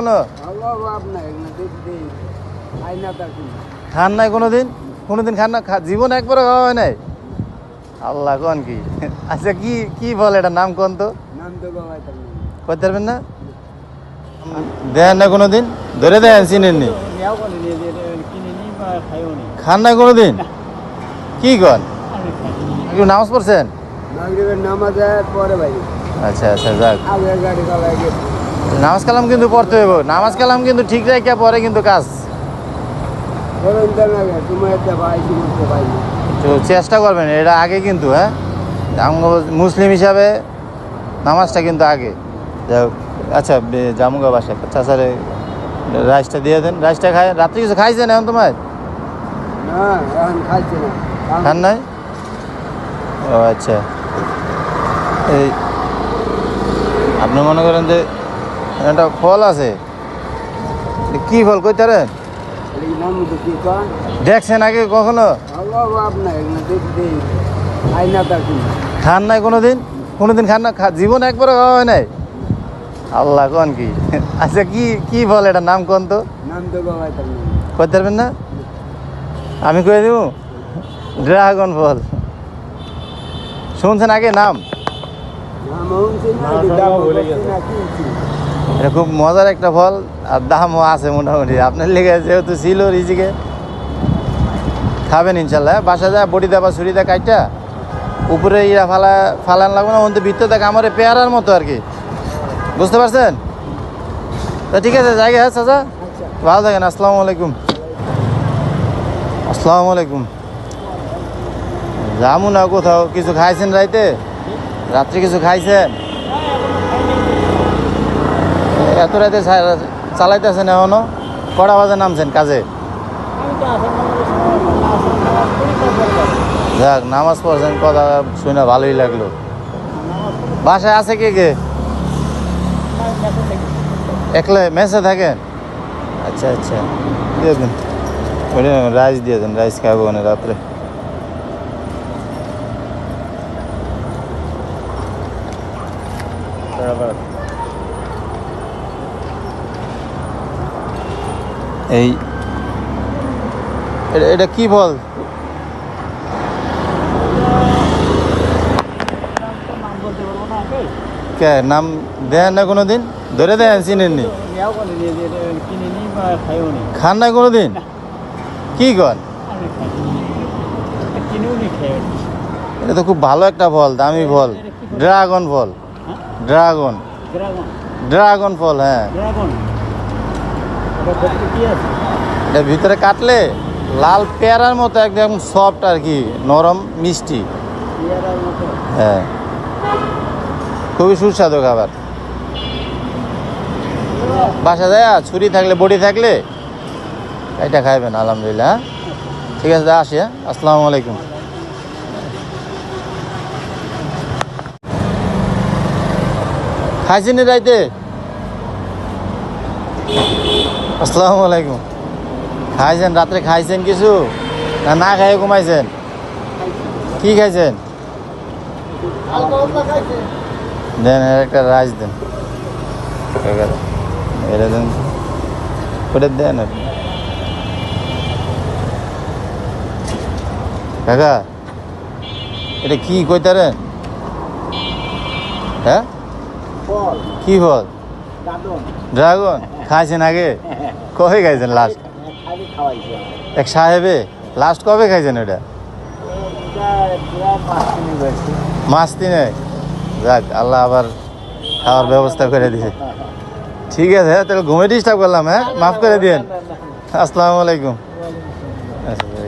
কখনো খান নাই কোনো। দিন কোনো দিন খান না? জীবন একবারও খাওয়া হয় নাই? আল্লাহ কোন কি? আচ্ছা কি কি বল এটা নাম কোন তো? করতে পারবেন না? দেন না কোনো দিন ধরে দেন চিনেননি খান নাই কোনো দিন কি কন? একটু নামাজ পড়ছেন? নামাজের পরে ভাই। আচ্ছা আচ্ছা যাক। গাড়ি নামাজ কালাম কিন্তু পড়তে হইব। নামাজ কালাম কিন্তু ঠিক রাখিয়া পরে কিন্তু কাজ। তো চেষ্টা করবেন, এটা আগে কিন্তু হ্যাঁ? মুসলিম হিসাবে নামাজটা কিন্তু আগে। আচ্ছা জামুগা বাসা চাচারে রাইসটা দিয়ে দেন। রাইসটা খায়, রাত্রে কিছু খাইছেন এখন তোমার? খান নাই? ও আচ্ছা। এই, আপনি মনে করেন যে একটা ফল আছে। কি ফল কইতারেন এই নাম তো কি কন দেখছেন আগে কখনো? খান নাই কোনো দিন কোনো দিন খান না? জীবন একবার হয় নাই? আল্লাহ কোন কি? আচ্ছা কি কি ফল এটা নাম কোন তো? নাম তো করতে পারবেন না? আমি কয়ে দেবো? ড্রাগন ফল। শুনছেন আগে নাম? এটা খুব মজার একটা ফল, আর দামও আছে মোটামুটি। আপনার লেগে যেহেতু ছিল রিজিকে। খাবেন ইনশাল্লাহ হ্যাঁ? বাসা যায় বডি দেবা ছুরি দা কাইটা, উপরে ইরা ফালা, ফালান লাগবে না, অন্ত ভিতরে দেখ আমার পেয়ারার মতো আর কি। বুঝতে পারছেন? তা ঠিক আছে জায়গা হ্যাঁ চাচা? ভালো থাকেন, আসসালামু আলাইকুম। আসসালামু আলাইকুম। যাব না কোথাও, কিছু খাইছেন রাইতে? রাত্রে কিছু খাইছেন? এত রাতে চালাইতেছেন এখনও? কটা বাজে নামছেন কাজে? যাক, নামাজ পড়ছেন, কথা শুনে ভালোই লাগল। বাসায় আছে কে কে? একলে মেসে থাকেন আচ্ছা আচ্ছা। দিয়ে রাইস দিয়ে দেন, রাইস খাব না রাত্রে। এই এটা- এটা কি বল? কে নাম দেন না কোনো দিন ধরে দেন চিনেননি? খান না কোনো দিন কি কন এটা তো খুব ভালো একটা ফল দামি ফল ড্রাগন ফল ড্রাগন। ড্রাগন। ফল হ্যাঁ। এটা ভিতরে কাটলে লাল পেয়ারার মতো একদম সফট আর কি নরম মিষ্টি। হ্যাঁ। খুবই সুস্বাদু খাবার। বাসা যায় ছুরি থাকলে বডি থাকলে এটা খাইবেন আলহামদুলিল্লাহ হ্যাঁ? ঠিক আছে আসি হ্যাঁ। আসসালামু আলাইকুম। খাইছেন নি রাইতে? আসসালামু আলাইকুম। খাইছেন? রাত্রে খাইছেন কিছু? না না খাইয়ে ঘুমাইছেন? কি খাইছেন? দেন একটা রাইস দেন। এটা দেন। ওটা দেন আর। কাকা এটা কি কইতারেন? হ্যাঁ? কি ফল? ড্রাগন। খাইছেন আগে? কবে খাইছেন লাস্ট এক সাহেবে? লাস্ট কবে খাইছেন ওটা মাস তিনে যাক, আল্লাহ আবার খাওয়ার ব্যবস্থা করে দিয়েছে ঠিক আছে, তাহলে ঘুমে ডিস্টার্ব করলাম হ্যাঁ? মাফ করে দিন আসসালামু আলাইকুম। আচ্ছা